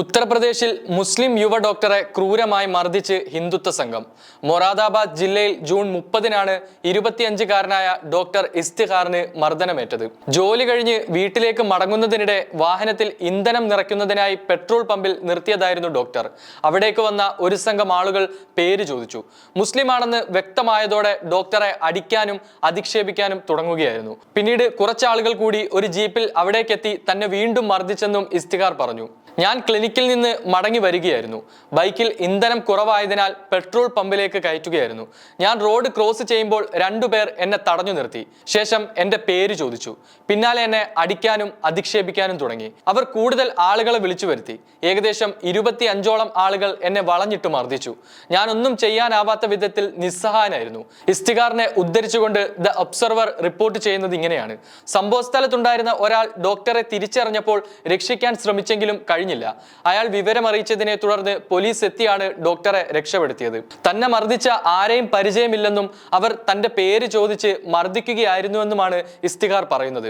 ഉത്തർപ്രദേശിൽ മുസ്ലിം യുവ ഡോക്ടറെ ക്രൂരമായി മർദ്ദിച്ച് ഹിന്ദുത്വ സംഘം. മൊറാദാബാദ് ജില്ലയിൽ ജൂൺ മുപ്പതിനാണ് ഇരുപത്തിയഞ്ചുകാരനായ ഡോക്ടർ ഇസ്തിഹാറിന് മർദ്ദനമേറ്റത്. ജോലി കഴിഞ്ഞ് വീട്ടിലേക്ക് മടങ്ങുന്നതിനിടെ വാഹനത്തിൽ ഇന്ധനം നിറയ്ക്കുന്നതിനായി പെട്രോൾ പമ്പിൽ നിർത്തിയതായിരുന്നു ഡോക്ടർ. അവിടേക്ക് വന്ന ഒരു സംഘം ആളുകൾ പേര് ചോദിച്ചു. മുസ്ലിമാണെന്ന് വ്യക്തമായതോടെ ഡോക്ടറെ അടിക്കാനും അധിക്ഷേപിക്കാനും തുടങ്ങുകയായിരുന്നു. പിന്നീട് കുറച്ചാളുകൾ കൂടി ഒരു ജീപ്പിൽ അവിടേക്കെത്തി തന്നെ വീണ്ടും മർദ്ദിച്ചെന്നും ഇസ്തിഹാർ പറഞ്ഞു. ഞാൻ ക്ലിനിക്കിൽ നിന്ന് മടങ്ങി വരികയായിരുന്നു. ബൈക്കിൽ ഇന്ധനം കുറവായതിനാൽ പെട്രോൾ പമ്പിലേക്ക് കയറ്റുകയായിരുന്നു. ഞാൻ റോഡ് ക്രോസ് ചെയ്യുമ്പോൾ രണ്ടുപേർ എന്നെ തടഞ്ഞു നിർത്തി. ശേഷം എന്റെ പേര് ചോദിച്ചു. പിന്നാലെ എന്നെ അടിക്കാനും അധിക്ഷേപിക്കാനും തുടങ്ങി. അവർ കൂടുതൽ ആളുകളെ വിളിച്ചു വരുത്തി. ഏകദേശം ഇരുപത്തി അഞ്ചോളം ആളുകൾ എന്നെ വളഞ്ഞിട്ട് മർദ്ദിച്ചു. ഞാനൊന്നും ചെയ്യാനാവാത്ത വിധത്തിൽ നിസ്സഹായനായിരുന്നു. ഇസ്തികാറിനെ ഉദ്ധരിച്ചുകൊണ്ട് ദ ഒബ്സർവർ റിപ്പോർട്ട് ചെയ്യുന്നത് ഇങ്ങനെയാണ്. സംഭവസ്ഥലത്തുണ്ടായിരുന്ന ഒരാൾ ഡോക്ടറെ തിരിച്ചറിഞ്ഞപ്പോൾ രക്ഷിക്കാൻ ശ്രമിച്ചെങ്കിലും കഴിഞ്ഞില്ല. അയാൾ വിവരമറിയിച്ചതിനെ തുടർന്ന് പോലീസ് എത്തിയാണ് ഡോക്ടറെ രക്ഷപ്പെടുത്തിയത്. തന്നെ മർദ്ദിച്ച ആരെയും പരിചയമില്ലെന്നും അവർ തന്റെ പേര് ചോദിച്ച് മർദ്ദിക്കുകയായിരുന്നുവെന്നുമാണ് ഇസ്തിഖാർ പറയുന്നത്.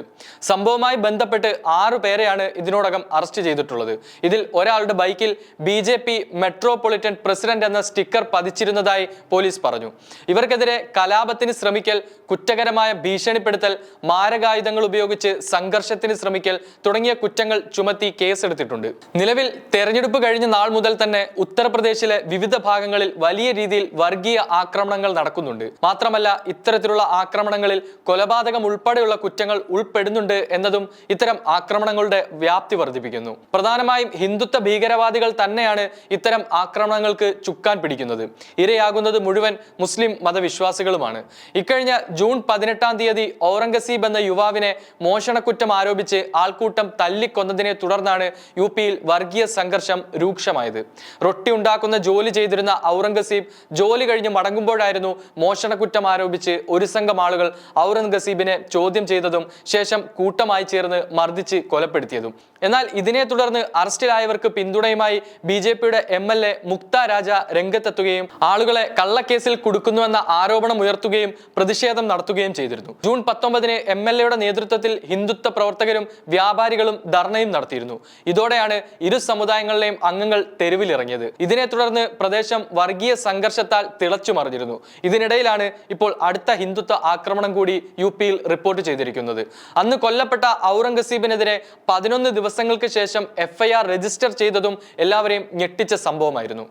സംഭവവുമായി ബന്ധപ്പെട്ട് ആറു പേരെയാണ് ഇതിനോടകം അറസ്റ്റ് ചെയ്തിട്ടുള്ളത്. ഇതിൽ ഒരാളുടെ ബൈക്കിൽ B J P metropolitan president എന്ന സ്റ്റിക്കർ പതിച്ചിരുന്നതായി പോലീസ് പറഞ്ഞു. ഇവർക്കെതിരെ കലാപത്തിന് ശ്രമിക്കൽ കുറ്റകരമായ ഭീഷണിപ്പെടുത്തൽ മാരകായുധങ്ങൾ ഉപയോഗിച്ച് സംഘർഷത്തിന് ശ്രമിക്കൽ തുടങ്ങിയ കുറ്റങ്ങൾ ചുമത്തി കേസെടുത്തിട്ടുണ്ട്. നിലവിൽ തെരഞ്ഞെടുപ്പ് കഴിഞ്ഞ നാൾ മുതൽ തന്നെ ഉത്തർപ്രദേശിലെ വിവിധ ഭാഗങ്ങളിൽ വലിയ രീതിയിൽ വർഗീയ ആക്രമണങ്ങൾ നടക്കുന്നുണ്ട്. മാത്രമല്ല ഇത്തരത്തിലുള്ള ആക്രമണങ്ങളിൽ കൊലപാതകം ഉൾപ്പെടെയുള്ള കുറ്റങ്ങൾ ഉൾപ്പെടുന്നുണ്ട് എന്നതും ഇത്തരം ആക്രമണങ്ങളുടെ വ്യാപ്തി വർദ്ധിപ്പിക്കുന്നു. പ്രധാനമായും ഹിന്ദുത്വ ഭീകരവാദികൾ തന്നെയാണ് ഇത്തരം ആക്രമണങ്ങൾക്ക് ചുക്കാൻ പിടിക്കുന്നത്. ഇരയാകുന്നത് മുഴുവൻ മുസ്ലിം മതവിശ്വാസികളുമാണ്. ഇക്കഴിഞ്ഞ ജൂൺ പതിനെട്ടാം തീയതി ഔറംഗസീബ് എന്ന യുവാവിനെ മോഷണക്കുറ്റം ആരോപിച്ച് ആൾക്കൂട്ടം തല്ലിക്കൊന്നതിനെ തുടർന്നാണ് യു പിയിൽ വർഗീയ സംഘർഷം രൂക്ഷമായത്. റൊട്ടി ഉണ്ടാക്കുന്ന ജോലി ചെയ്തിരുന്ന ഔറംഗസീബ് ജോലി കഴിഞ്ഞ് മടങ്ങുമ്പോഴായിരുന്നു മോഷണക്കുറ്റം ആരോപിച്ച് ഒരു സംഘം ആളുകൾ ഔറംഗസീബിനെ ചോദ്യം ചെയ്തതും ശേഷം കൂട്ടമായി ചേർന്ന് മർദ്ദിച്ച് കൊലപ്പെടുത്തിയതും. എന്നാൽ ഇതിനെ തുടർന്ന് അറസ്റ്റിലായവർക്ക് പിന്തുണയുമായി ബി ജെ പിയുടെ M L A Mukta Raja രംഗത്തെത്തുകയും ആളുകളെ കള്ളക്കേസിൽ കുടുക്കുന്നുവെന്ന ആരോപണം ഉയർത്തുകയും പ്രതിഷേധം നടത്തുകയും ചെയ്തിരുന്നു. ജൂൺ പത്തൊമ്പതിന് എം എൽ എയുടെ നേതൃത്വത്തിൽ ഹിന്ദുത്വ പ്രവർത്തകരും വ്യാപാരികളും ധർണയും നടത്തിയിരുന്നു. ഇതോടെയാണ് ഇരു സമുദായങ്ങളിലെയും അംഗങ്ങൾ തെരുവിലിറങ്ങിയത്. ഇതിനെ തുടർന്ന് പ്രദേശം വർഗീയ സംഘർഷത്താൽ തിളച്ചു മറിഞ്ഞിരുന്നു ഇതിനിടയിലാണ് ഇപ്പോൾ അടുത്ത ഹിന്ദുത്വ ആക്രമണം കൂടി യു പിയിൽ റിപ്പോർട്ട് ചെയ്തിരിക്കുന്നത്. അന്ന് കൊല്ലപ്പെട്ട ഔറംഗസീബിനെതിരെ പതിനൊന്ന് ദിവസങ്ങൾക്ക് ശേഷം എഫ്ഐആർ രജിസ്റ്റർ ചെയ്തതും എല്ലാവരെയും ഞെട്ടിച്ച സംഭവമായിരുന്നു.